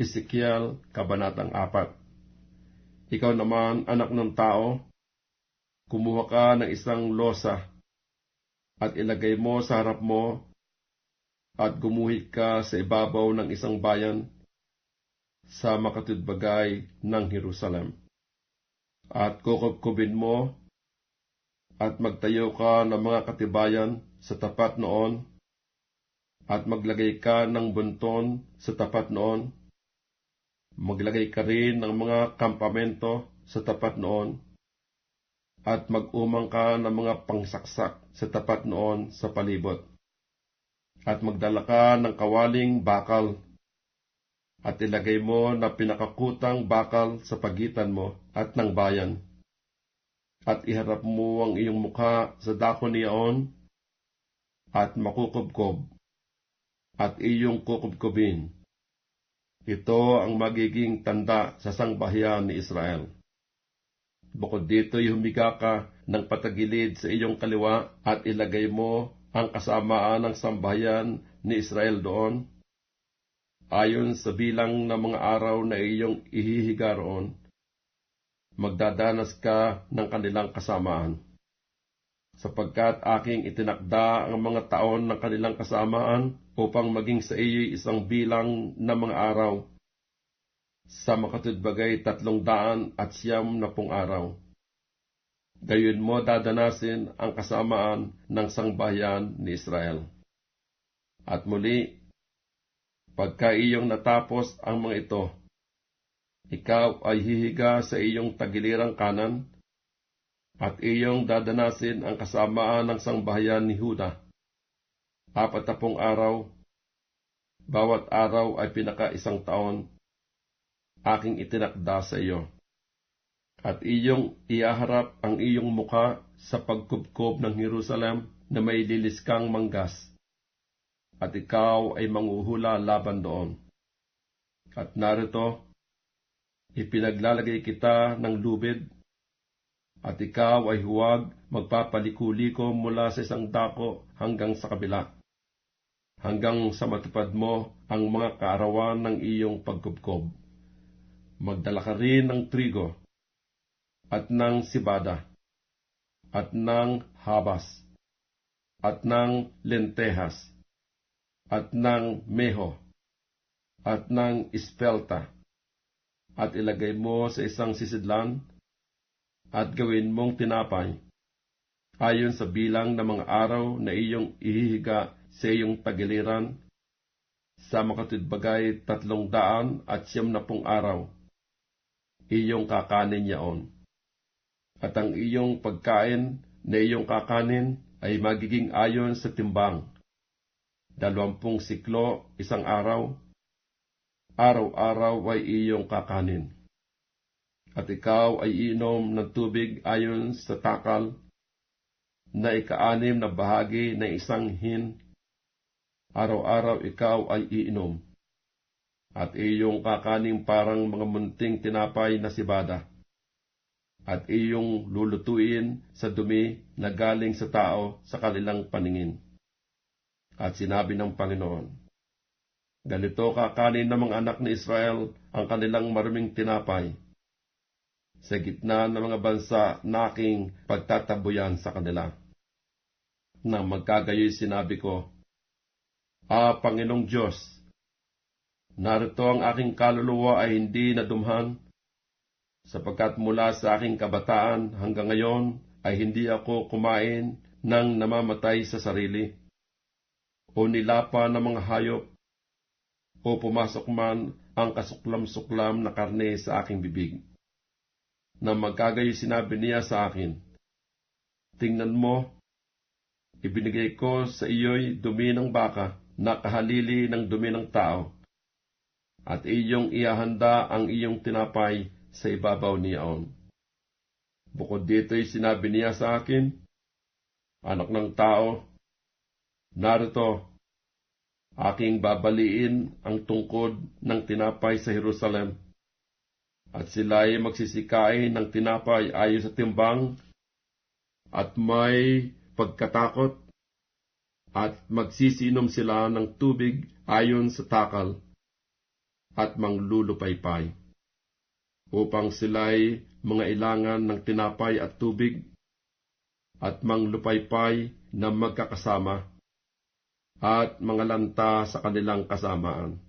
Ezekiel, Kabanatang 4 Ikaw naman, anak ng tao, kumuha ka ng isang losa at ilagay mo sa harap mo at gumuhit ka sa ibabaw ng isang bayan sa makatudbagay ng Jerusalem. At kukubkubin mo at magtayo ka ng mga katibayan sa tapat noon at maglagay ka ng bunton sa tapat noon. Maglagay ka rin ng mga kampamento sa tapat noon at mag-umang ka ng mga pangsaksak sa tapat noon sa palibot. At magdala ka ng kawaling bakal at ilagay mo na pinakakutang bakal sa pagitan mo at ng bayan. At iharap mo ang iyong mukha sa dako niyaon at makukubkob at iyong kukubkubin. Ito ang magiging tanda sa sangbahayan ni Israel. Bukod dito, humiga ka ng patagilid sa iyong kaliwa at ilagay mo ang kasamaan ng sambahayan ni Israel doon, ayon sa bilang ng mga araw na iyong ihihiga roon. Magdadanas ka ng kanilang kasamaan. Sapagkat aking itinakda ang mga taon ng kanilang kasamaan upang maging sa iyo isang bilang ng mga araw sa makatudbagay tatlong daan at siyam na pong araw. Gayon mo dadanasin ang kasamaan ng sangbahayan ni Israel. At muli, pagka iyong natapos ang mga ito, ikaw ay hihiga sa iyong tagilirang kanan, at iyong dadanasin ang kasamaan ng sangbahayan ni Huda. Apat na pong araw, bawat araw ay pinaka isang taon, aking itinakda sa iyo. At iyong iaharap ang iyong muka sa pagkubkob ng Jerusalem na may liliskang manggas. At ikaw ay manguhula laban doon. At narito, ipinaglalagay kita ng lubid, at ikaw ay huwag magpapaliko-liko mula sa isang dako hanggang sa kabila, hanggang sa matupad mo ang mga kaarawan ng iyong pagkubkob. Magdala ka rin ng trigo, at ng sibada, at ng habas, at ng lentehas, at ng meho, at ng espelta, at ilagay mo sa isang sisidlan, at gawin mong tinapay, ayon sa bilang ng mga araw na iyong ihihiga sa iyong tagiliran, sa makatudbagay tatlong daan at siyam na pong araw, iyong kakanin yaon. At ang iyong pagkain na iyong kakanin ay magiging ayon sa timbang. Dalawampung siklo isang araw, araw-araw ay iyong kakanin at ikaw ay iinom ng tubig ayon sa takal na ikaanim na bahagi ng isang hin. Araw-araw ikaw ay iinom, at iyong kakaning parang mga munting tinapay na sibada, at iyong lulutuin sa dumi na galing sa tao sa kanilang paningin. At sinabi ng Panginoon, Ganito kakanin ng mga anak ni Israel ang kanilang maruming tinapay, sa gitna ng mga bansa na aking pagtatabuyan sa kanila. Nang magkagayoy sinabi ko, Ah, Panginoong Diyos, narito ang aking kaluluwa ay hindi nadumhan, sapagkat mula sa aking kabataan hanggang ngayon ay hindi ako kumain ng namamatay sa sarili, o nilapa ng mga hayop, o pumasok man ang kasuklam-suklam na karne sa aking bibig. Na magkagayo sinabi niya sa akin, Tingnan mo, ibinigay ko sa iyo'y dumi ng baka na kahalili ng dumi ng tao, at iyong iahanda ang iyong tinapay sa ibabaw niyaon. Bukod dito'y sinabi niya sa akin, Anak ng tao, narito, aking babaliin ang tungkod ng tinapay sa Jerusalem at sila ay magsisikain ng tinapay ayon sa timbang at may pagkatakot at magsisinom sila ng tubig ayon sa takal at manglulupaypay, upang sila'y mga ilangan ng tinapay at tubig, at manglupaypay na magkakasama, at mga lanta sa kanilang kasamaan.